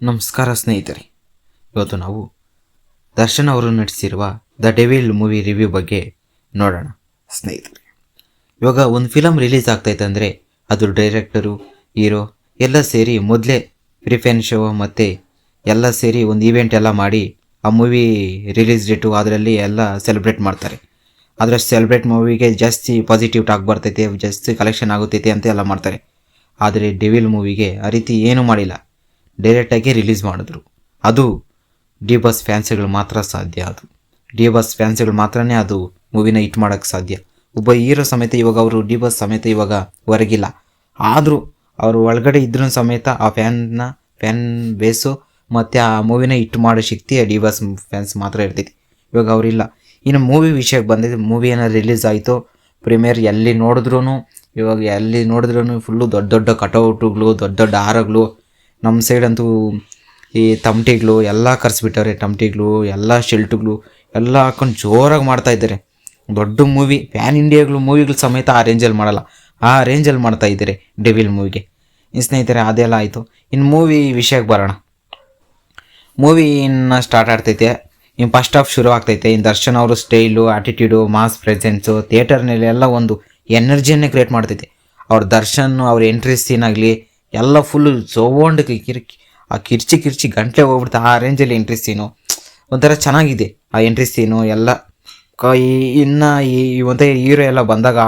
ನಮಸ್ಕಾರ ಸ್ನೇಹಿತರೆ. ಇವತ್ತು ನಾವು ದರ್ಶನ್ ಅವರು ನಟಿಸಿರುವ ದ ಡೆವಿಲ್ ಮೂವಿ ರಿವ್ಯೂ ಬಗ್ಗೆ ನೋಡೋಣ ಸ್ನೇಹಿತರೆ. ಇವಾಗ ಒಂದು ಫಿಲಮ್ ರಿಲೀಸ್ ಆಗ್ತೈತೆ ಅಂದರೆ ಅದು ಡೈರೆಕ್ಟರು ಹೀರೋ ಎಲ್ಲ ಸೇರಿ ಮೊದಲೇ ಪ್ರಿಫೆನ್ ಶೋ ಮತ್ತು ಎಲ್ಲ ಸೇರಿ ಒಂದು ಈವೆಂಟ್ ಎಲ್ಲ ಮಾಡಿ ಆ ಮೂವಿ ರಿಲೀಸ್ ಡೇಟು ಅದರಲ್ಲಿ ಎಲ್ಲ ಸೆಲೆಬ್ರೇಟ್ ಮಾಡ್ತಾರೆ. ಆದರೆ ಸೆಲೆಬ್ರೇಟ್ ಮೂವಿಗೆ ಜಾಸ್ತಿ ಪಾಸಿಟಿವ್ ಟಾಕ್ ಬರ್ತೈತೆ, ಜಾಸ್ತಿ ಕಲೆಕ್ಷನ್ ಆಗುತ್ತೈತೆ ಅಂತ ಎಲ್ಲ ಮಾಡ್ತಾರೆ. ಆದರೆ ಡೆವಿಲ್ ಮೂವಿಗೆ ಆ ರೀತಿ ಏನೂ ಮಾಡಿಲ್ಲ. ಡೈರೆಕ್ಟಾಗಿ ರಿಲೀಸ್ ಮಾಡಿದ್ರು. ಅದು ಡಿ ಬಸ್ ಫ್ಯಾನ್ಸಿಗಳು ಮಾತ್ರ ಸಾಧ್ಯ ಅದು. ಡಿ ಬಸ್ ಫ್ಯಾನ್ಸಿಗಳು ಮಾತ್ರನೇ ಅದು ಮೂವಿನ ಹಿಟ್ ಮಾಡೋಕ್ಕೆ ಸಾಧ್ಯ. ಒಬ್ಬ ಹೀರೋ ಸಮೇತ ಇವಾಗ ಅವರು ಡಿ ಬಸ್ ಸಮೇತ ಇವಾಗ ಹೊರಗಿಲ್ಲ. ಆದರೂ ಅವರು ಒಳಗಡೆ ಇದ್ರೂ ಸಮೇತ ಆ ಫ್ಯಾನ್ನ ಫ್ಯಾನ್ ಬೇಸು ಮತ್ತು ಆ ಮೂವಿನ ಹಿಟ್ ಮಾಡೋ ಶಕ್ತಿ ಡಿ ಬಸ್ ಫ್ಯಾನ್ಸ್ ಮಾತ್ರ ಇರ್ತೈತಿ. ಇವಾಗ ಅವರಿಲ್ಲ ಇನ್ನು ಮೂವಿ ವಿಷಯಕ್ಕೆ ಬಂದಿದೆ ಮೂವಿ ಏನೋ ರಿಲೀಸ್ ಆಯಿತು. ಪ್ರೀಮಿಯರ್ ಎಲ್ಲಿ ನೋಡಿದ್ರೂ ಇವಾಗ ಎಲ್ಲಿ ನೋಡಿದ್ರೂ ಫುಲ್ಲು ದೊಡ್ಡ ದೊಡ್ಡ ಕಟೌಟುಗಳು ದೊಡ್ಡ ದೊಡ್ಡ ಹಾರಗಳು ನಮ್ಮ ಸೈಡ್ ಅಂತೂ ಈ ತಮಟಿಗಳು ಎಲ್ಲ ಕರೆಸ್ಬಿಟ್ಟವ್ರೆ. ತಮಟಿಗಳು ಎಲ್ಲ ಶೆಲ್ಟುಗಳು ಎಲ್ಲ ಹಾಕೊಂಡು ಜೋರಾಗಿ ಮಾಡ್ತಾ ಇದ್ದಾರೆ. ದೊಡ್ಡ ಮೂವಿ ಪ್ಯಾನ್ ಇಂಡಿಯಾಗಳು ಮೂವಿಗಳು ಸಮೇತ ಆ ರೇಂಜಲ್ಲಿ ಮಾಡಲ್ಲ. ಆ ರೇಂಜಲ್ಲಿ ಮಾಡ್ತಾ ಇದ್ದಾರೆ ಡೆವಿಲ್ ಮೂವಿಗೆ ಇನ್ನು ಸ್ನೇಹಿತರೆ, ಅದೆಲ್ಲ ಆಯಿತು. ಇನ್ನು ಮೂವಿ ವಿಷಯಕ್ಕೆ ಬರೋಣ. ಮೂವಿ ಇನ್ನು ಸ್ಟಾರ್ಟ್ ಆಗ್ತೈತೆ. ಇನ್ನು ಫಸ್ಟ್ ಹಾಫ್ ಶುರು ಆಗ್ತೈತೆ. ಇನ್ನು ದರ್ಶನ್ ಅವರು ಸ್ಟೈಲು ಆಟಿಟ್ಯೂಡು ಮಾಸ್ ಪ್ರೆಸೆನ್ಸು ಥಿಯೇಟರ್ನಲ್ಲಿ ಎಲ್ಲ ಒಂದು ಎನರ್ಜಿಯನ್ನೇ ಕ್ರಿಯೇಟ್ ಮಾಡ್ತೈತೆ. ಅವ್ರ ದರ್ಶನ್ ಅವ್ರ ಎಂಟ್ರಿ ಸೀನ್ ಆಗಲಿ ಎಲ್ಲ ಫುಲ್ಲು ಸೌಂಡ್ ಕಿರಿಕಿ, ಆ ಕಿರ್ಚಿ ಕಿರ್ಚಿ ಗಂಟೆ ಹೋಗ್ಬಿಡ್ತು, ಆ ರೇಂಜಲ್ಲಿ ಎಂಟ್ರಿ ಸೀನು ಒಂಥರ ಚೆನ್ನಾಗಿದೆ ಆ ಎಂಟ್ರಿ ಸೀನು ಎಲ್ಲ. ಕ ಇನ್ನು ಈ ಒಂಥರ ಹೀರೋ ಎಲ್ಲ ಬಂದಾಗ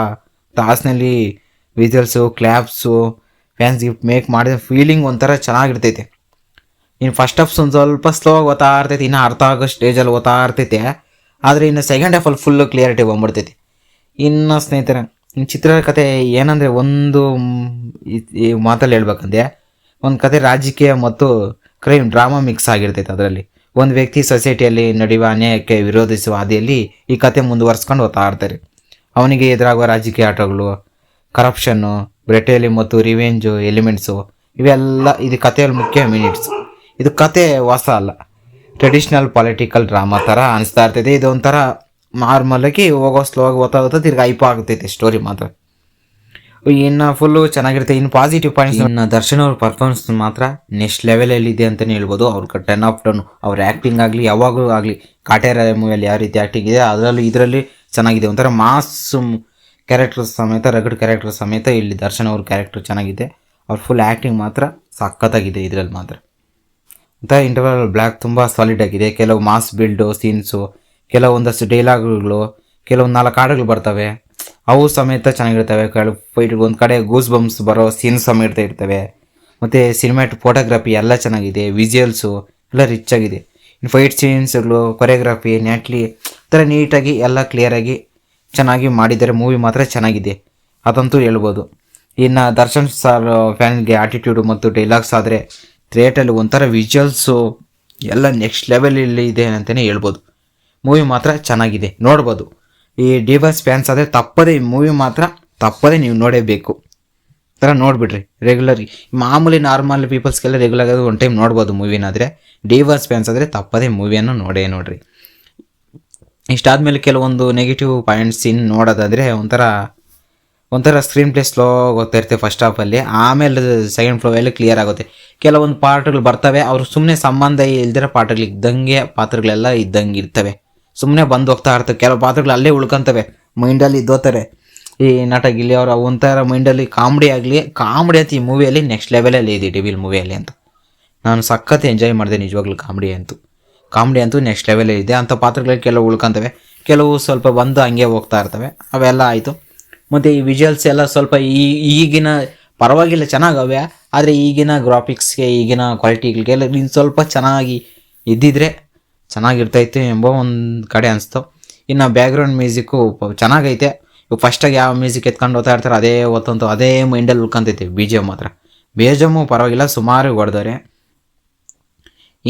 ಟಾಸ್ನಲ್ಲಿ whistles claps fans gift make ಮಾಡಿದ ಫೀಲಿಂಗ್ ಒಂಥರ ಚೆನ್ನಾಗಿರ್ತೈತೆ. ಇನ್ನು ಫಸ್ಟ್ ಹಾಫ್ ಒಂದು ಸ್ವಲ್ಪ ಸ್ಲೋ ಆಗಿ ಓದ್ತಾ ಇರ್ತೈತೆ, ಇನ್ನು ಅರ್ಥ ಆಗೋ ಸ್ಟೇಜಲ್ಲಿ ಓದ್ತಾ ಇರ್ತೈತೆ. ಆದರೆ ಇನ್ನು ಸೆಕೆಂಡ್ ಹಾಫಲ್ಲಿ ಫುಲ್ಲು ಕ್ಲಿಯರಿಟಿ ಬಂದ್ಬಿಡ್ತೈತಿ. ಇನ್ನು ಸ್ನೇಹಿತರೆ ಚಿತ್ರದ ಕತೆ ಏನಂದರೆ ಒಂದು ಈ- ಮಾತಲ್ಲಿ ಹೇಳ್ಬೇಕಂದ್ರೆ, ಒಂದು ಕತೆ ರಾಜಕೀಯ ಮತ್ತು ಕ್ರೈಮ್ ಡ್ರಾಮಾ ಮಿಕ್ಸ್ ಆಗಿರ್ತೈತೆ ಅದರಲ್ಲಿ. ಒಂದು ವ್ಯಕ್ತಿ ಸೊಸೈಟಿಯಲ್ಲಿ ನಡೆಯುವ ಅನ್ಯಾಯಕ್ಕೆ ವಿರೋಧಿಸುವ ಹಾದಿಯಲ್ಲಿ ಈ ಕತೆ ಮುಂದುವರ್ಸ್ಕೊಂಡು ಹೋಗ್ತಾ ಇರ್ತಾರೆ. ಅವನಿಗೆ ಎದುರಾಗುವ ರಾಜಕೀಯ ಆಟಗಳು ಕರಪ್ಷನ್ನು ಬ್ರೆಟೇಲಿ ಮತ್ತು ರಿವೆಂಜು ಎಲಿಮೆಂಟ್ಸು ಇವೆಲ್ಲ ಇದು ಕಥೆಯಲ್ಲಿ ಮುಖ್ಯ ಮಿನಿಟ್ಸ್ ಇದು ಕತೆ ಹೊಸ ಅಲ್ಲ. ಟ್ರೆಡಿಷ್ನಲ್ ಪೊಲಿಟಿಕಲ್ ಡ್ರಾಮಾ ಥರ ಅನಿಸ್ತಾ ಇರ್ತೈತೆ. ಇದೊಂಥರ ನಾರ್ಮಲಾಗಿ ಹೋಗೋ ಸ್ಲೋ ಆಗಿ ಓದ್ತಾ ತಿರ್ಗಿ ಐಪ ಆಗ್ತೈತೆ ಸ್ಟೋರಿ ಮಾತ್ರ. ಇನ್ನು ಫುಲ್ಲು ಚೆನ್ನಾಗಿರುತ್ತೆ, ಇನ್ನು ಪಾಸಿಟಿವ್ ಪಾಯಿಂಟ್ಸ್ ಇನ್ನು ದರ್ಶನ್ ಅವ್ರ ಪರ್ಫಾರ್ಮೆನ್ಸ್ ಮಾತ್ರ ನೆಕ್ಸ್ಟ್ ಲೆವೆಲಲ್ಲಿ ಇದೆ ಅಂತಲೇ ಹೇಳ್ಬೋದು. ಅವ್ರ ಟೆನ್ ಆಫ್ ಟನ್ ಅವ್ರ ಆ್ಯಕ್ಟಿಂಗ್ ಆಗಲಿ, ಯಾವಾಗಲೂ ಆಗಲಿ, ಕಾಟೇರ ಮೂವಿಯಲ್ಲಿ ಯಾವ ರೀತಿ ಆ್ಯಕ್ಟಿಂಗ್ ಇದೆ, ಅದರಲ್ಲೂ ಇದರಲ್ಲಿ ಚೆನ್ನಾಗಿದೆ. ಒಂಥರ ಮಾಸ್ ಕ್ಯಾರೆಕ್ಟರ್ ಸಮೇತ, ರಗಡ್ ಕ್ಯಾರೆಕ್ಟರ್ ಸಮೇತ ಇಲ್ಲಿ ದರ್ಶನ್ ಅವ್ರ ಕ್ಯಾರೆಕ್ಟರ್ ಚೆನ್ನಾಗಿದೆ. ಅವ್ರ ಫುಲ್ ಆ್ಯಕ್ಟಿಂಗ್ ಮಾತ್ರ ಸಖತ್ತಾಗಿದೆ ಇದರಲ್ಲಿ ಮಾತ್ರ. ಅಂತ ಇಂಟರ್ವಲ್ ಬ್ಲ್ಯಾಕ್ ತುಂಬ ಸಾಲಿಡ್ ಆಗಿದೆ. ಕೆಲವು ಮಾಸ್ ಬಿಲ್ಡು ಸೀನ್ಸು ಕೆಲವೊಂದಷ್ಟು ಡೈಲಾಗ್ಗಳು ಕೆಲವೊಂದು ನಾಲ್ಕು ಹಾಡುಗಳು ಬರ್ತವೆ. ಅವು ಸಮೇತ ಚೆನ್ನಾಗಿರ್ತವೆ. ಕೆಲವು ಫೈಟ್ ಒಂದು ಕಡೆ ಗೂಸ್ ಬಂಪ್ಸ್ ಬರೋ ಸೀನ್ ಸಮೇತ ಇರ್ತವೆ. ಮತ್ತು ಸಿನಿಮ್ಯಾಟ್ ಫೋಟೋಗ್ರಫಿ ಎಲ್ಲ ಚೆನ್ನಾಗಿದೆ. ವಿಜುವಲ್ಸು ಎಲ್ಲ ರಿಚ್ ಆಗಿದೆ. ಇನ್ನು ಫೈಟ್ ಸೀನ್ಸ್ಗಳು ಕೊರಿಯೋಗ್ರಫಿ ನ್ಯಾಟ್ಲಿ ಥರ ನೀಟಾಗಿ ಎಲ್ಲ ಕ್ಲಿಯರಾಗಿ ಚೆನ್ನಾಗಿ ಮಾಡಿದ್ದಾರೆ. ಮೂವಿ ಮಾತ್ರ ಚೆನ್ನಾಗಿದೆ. ಅದಂತೂ ಹೇಳ್ಬೋದು. ಇನ್ನು ದರ್ಶನ್ ಸರ್ ಫ್ಯಾನ್ಗೆ ಆಟಿಟ್ಯೂಡು ಮತ್ತು ಡೈಲಾಗ್ಸ್ ಆದರೆ ಥಿಯೇಟಲ್ಲಿ ಒಂಥರ ವಿಜುವಲ್ಸು ಎಲ್ಲ ನೆಕ್ಸ್ಟ್ ಲೆವೆಲಲ್ಲಿ ಇದೆ ಅಂತಲೇ ಹೇಳ್ಬೋದು. ಮೂವಿ ಮಾತ್ರ ಚೆನ್ನಾಗಿದೆ. ನೋಡ್ಬೋದು. ಈ ಡಿವೈಸ್ ಫ್ಯಾನ್ಸ್ ಆದರೆ ತಪ್ಪದೇ ಮೂವಿ ಮಾತ್ರ ತಪ್ಪದೇ ನೀವು ನೋಡೇಬೇಕು. ಥರ ನೋಡಿಬಿಡ್ರಿ ರೆಗ್ಯುಲರ್ ಮಾಮೂಲಿ ನಾರ್ಮಲ್ ಪೀಪಲ್ಸ್ಗೆಲ್ಲ ರೆಗ್ಯುಲರ್ ಆಗಿ ಒನ್ ಟೈಮ್ ನೋಡ್ಬೋದು ಮೂವಿನಾದರೆ. ಡಿವೈಸ್ ಫ್ಯಾನ್ಸ್ ಆದರೆ ತಪ್ಪದೇ ಮೂವಿಯನ್ನು ನೋಡೇ ನೋಡ್ರಿ. ಇಷ್ಟಾದಮೇಲೆ ಕೆಲವೊಂದು ನೆಗೆಟಿವ್ ಪಾಯಿಂಟ್ಸ್ ಇನ್ನು ನೋಡೋದಾದರೆ ಒಂಥರ ಒಂಥರ ಸ್ಕ್ರೀನ್ ಪ್ಲೇ ಸ್ಲೋ ಹೋಗ್ತಾ ಇರುತ್ತೆ ಫಸ್ಟ್ ಹಾಫಲ್ಲಿ ಆಮೇಲೆ ಸೆಕೆಂಡ್ ಫ್ಲೋಯಲ್ಲಿ ಕ್ಲಿಯರ್ ಆಗುತ್ತೆ. ಕೆಲವೊಂದು ಪಾರ್ಟ್ಗಳು ಬರ್ತವೆ, ಅವರು ಸುಮ್ಮನೆ ಸಂಬಂಧ ಇಲ್ದಿರೋ ಪಾರ್ಟ್ಗಳು ಇದ್ದಂಗೆ ಪಾತ್ರಗಳೆಲ್ಲ ಇದ್ದಂಗೆ ಇರ್ತವೆ. ಸುಮ್ಮನೆ ಬಂದು ಹೋಗ್ತಾ ಇರ್ತವೆ ಕೆಲವು ಪಾತ್ರಗಳು ಅಲ್ಲೇ ಉಳ್ಕೊಂತವೆ. ಮೈಂಡಲ್ಲಿ ಇದ್ದೋತಾರೆ. ಈ ನಟ ಗಿಲ್ಲಿ ಅವರ ಒಂಥರ ಮೈಂಡಲ್ಲಿ ಕಾಮಿಡಿ ಆಗಲಿ ಕಾಮಿಡಿ ಅಂತ ಈ ಮೂವಿಯಲ್ಲಿ ನೆಕ್ಸ್ಟ್ ಲೆವೆಲಲ್ಲಿ ಇದೆ ಡಿವಿಲ್ ಮೂವಿಯಲ್ಲಿ ಅಂತ. ನಾನು ಸಖತ್ ಎಂಜಾಯ್ ಮಾಡಿದೆ ನಿಜವಾಗ್ಲೂ ಕಾಮಿಡಿ ಅಂತೂ. ಕಾಮಿಡಿ ಅಂತೂ ನೆಕ್ಸ್ಟ್ ಲೆವೆಲಲ್ಲಿ ಇದೆ. ಅಂಥ ಪಾತ್ರಗಳು ಕೆಲವು ಉಳ್ಕೊಂತವೆ. ಕೆಲವು ಸ್ವಲ್ಪ ಬಂದು ಹಂಗೆ ಹೋಗ್ತಾ ಇರ್ತವೆ. ಅವೆಲ್ಲ ಆಯಿತು. ಮತ್ತು ಈ ವಿಜುವಲ್ಸ್ ಎಲ್ಲ ಸ್ವಲ್ಪ ಈ ಈಗಿನ ಪರವಾಗಿಲ್ಲ ಚೆನ್ನಾಗವೆ ಆದರೆ ಈಗಿನ ಗ್ರಾಫಿಕ್ಸ್ಗೆ ಈಗಿನ ಕ್ವಾಲಿಟಿಗಳಿಗೆಲ್ಲ ಇನ್ನು ಸ್ವಲ್ಪ ಚೆನ್ನಾಗಿ ಇದ್ದಿದ್ರೆ ಚೆನ್ನಾಗಿರ್ತೈತೆ ಎಂಬ ಒಂದು ಕಡೆ ಅನಿಸ್ತು. ಇನ್ನು ಬ್ಯಾಕ್ಗ್ರೌಂಡ್ ಮ್ಯೂಸಿಕ್ಕು ಚೆನ್ನಾಗೈತೆ. ಇವಾಗ ಫಸ್ಟಾಗಿ ಯಾವ ಮ್ಯೂಸಿಕ್ ಎತ್ಕೊಂಡು ಹೋಗ್ತಾ ಇರ್ತಾರೆ ಅದೇ ಓದ್ತಂತು ಅದೇ ಮೈಂಡಲ್ಲಿ ಉಳ್ಕೊಂತೈತೆ ಬಿ ಜಿ ಎಂ ಮಾತ್ರ ಬಿ ಜಿ ಎಮ್ಮು ಪರವಾಗಿಲ್ಲ, ಸುಮಾರು ಹೊಡೆದವ್ರೆ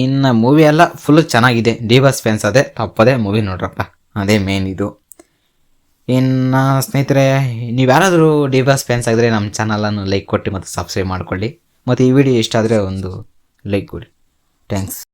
ಇನ್ನು ಮೂವಿ ಎಲ್ಲ ಫುಲ್ ಚೆನ್ನಾಗಿದೆ. ಡಿ ಬಸ್ ಫ್ಯಾನ್ಸ್ ಅದೇ, ತಪ್ಪದೇ ಮೂವಿ ನೋಡ್ರಪ್ಪ. ಅದೇ ಮೇನ್ ಇದು. ಇನ್ನು ಸ್ನೇಹಿತರೆ, ನೀವು ಯಾರಾದರೂ ಡಿ ಬಸ್ ಫ್ಯಾನ್ಸ್ ಆಗಿದ್ರೆ ನಮ್ಮ ಚಾನಲನ್ನು ಲೈಕ್ ಕೊಟ್ಟು ಮತ್ತು ಸಬ್ಸ್ಕ್ರೈಬ್ ಮಾಡ್ಕೊಳ್ಳಿ. ಮತ್ತು ಈ ವಿಡಿಯೋ ಇಷ್ಟ ಆದರೆ ಒಂದು ಲೈಕ್ ಕೊಡಿ. ಥ್ಯಾಂಕ್ಸ್